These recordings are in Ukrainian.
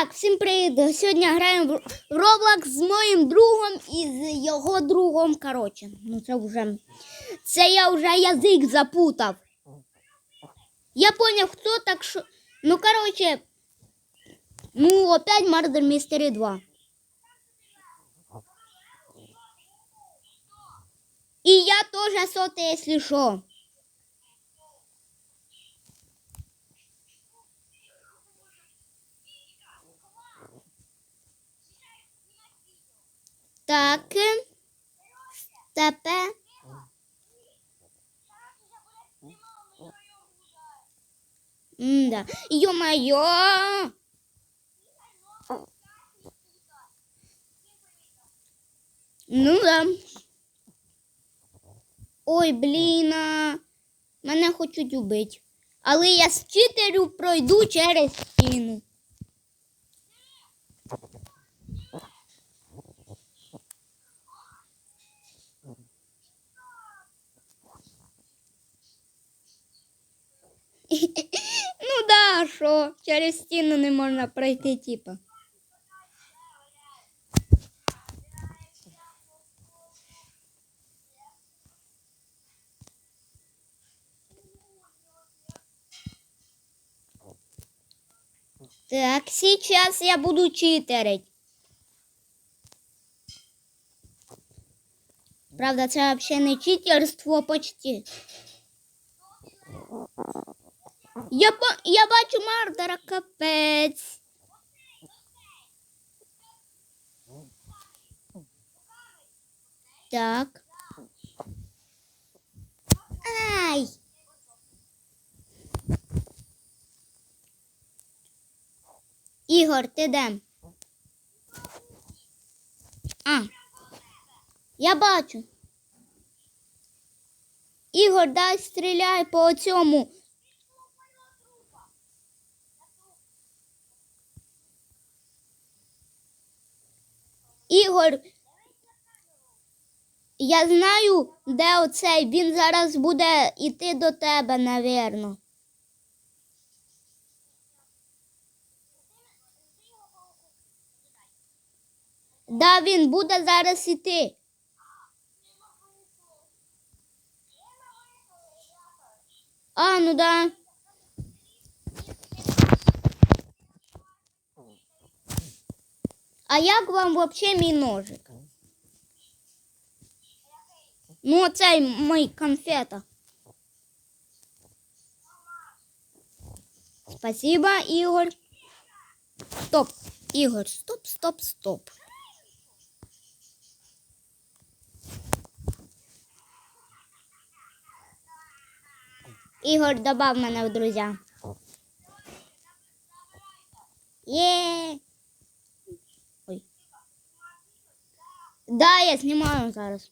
Так, всім привіт! Сьогодні граємо в Roblox з моїм другом і з його другом. Коротше, ну це вже. Це я вже язик запутав. Я поняв, хто так що. Ну, коротше. Ну, опять Murder Mystery 2. І я теж сотий, якщо що. Так. Степе. Да. Ё-моё! Ну да. Ой, блін, мене хочуть убити. Але я з читерю пройду через стіну. Ну да, що через стіну не можна пройти, типа. Так, сейчас я буду читерить. Правда, це взагалі не читерство почти. Я, ба- я бачу мардера капець. Так. Ай. Ігор, ти де? А. Я бачу. Ігор, дай стріляй по цьому. Ігор, я знаю, де оцей. Він зараз буде йти до тебе, навірно. Да, він буде зараз іти. А, ну да. А як вам вообще мій ножик? Ну, оцей мій конфета. Спасибо, Ігор. Стоп, Ігор, стоп, стоп, стоп. Ігор, добав мене в друзі. Є. Ой. Да, я знімаю зараз.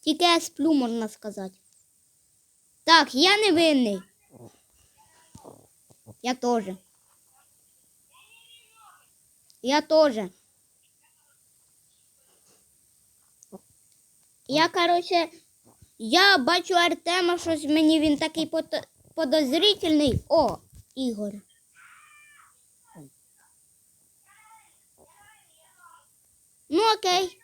Тільки я сплю, можна сказати. Так, я не винний. Я теж. Я теж. Я, короче, я бачу Артема, щось мені він такий подозрительний. О, Ігор. Ну, окей.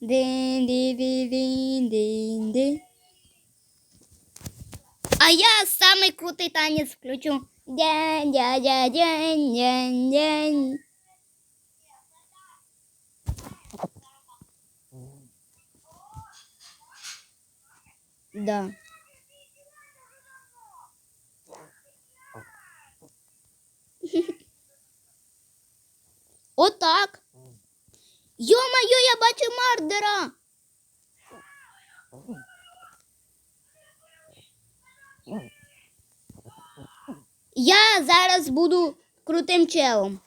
Дин, дин, дин, дин, дин. А я самый крутый танец включу. День, дя, день, день, день. Да. Отак. Йо-моє, я бачу мардера. Я зараз буду крутим челом.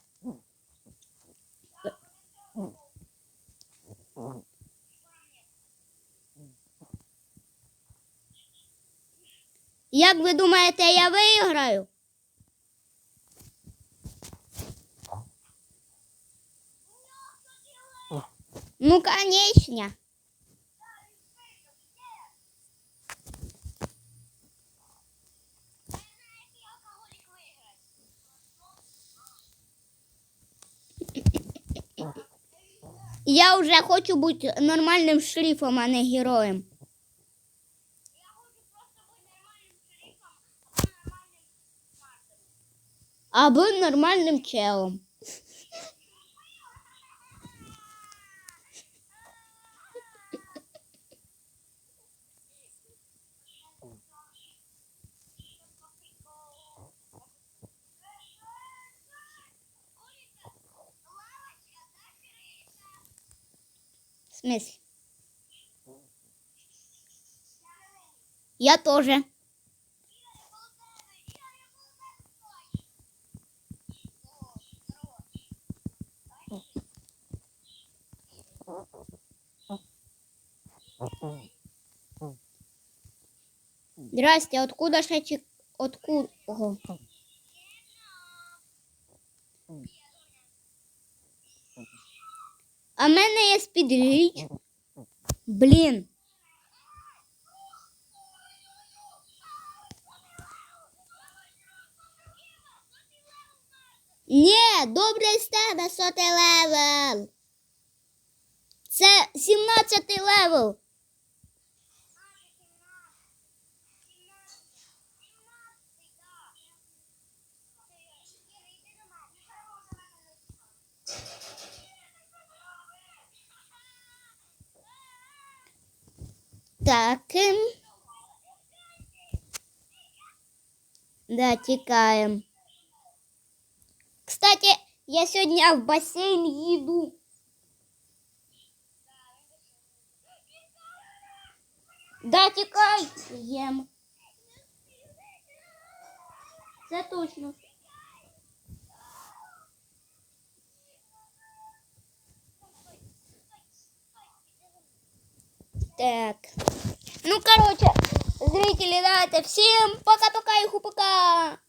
Як ви думаєте, я виграю? Ну, конечно. Я уже хочу бути нормальным шрифом, а не героем. Або нормальним челом. В смысле? Я тоже. Здрасте, откуда шачик? Откуда? А в мене є спідріч. Блін. Ні, добре з сотий левел. Це 17 левел. Так. ем. Да, тікаємо. Кстати, я сьогодні в басейн їду. Да, тікай. Їм. Це точно. Так. Ну, короче, зрители, да, это всем пока-пока и хупака.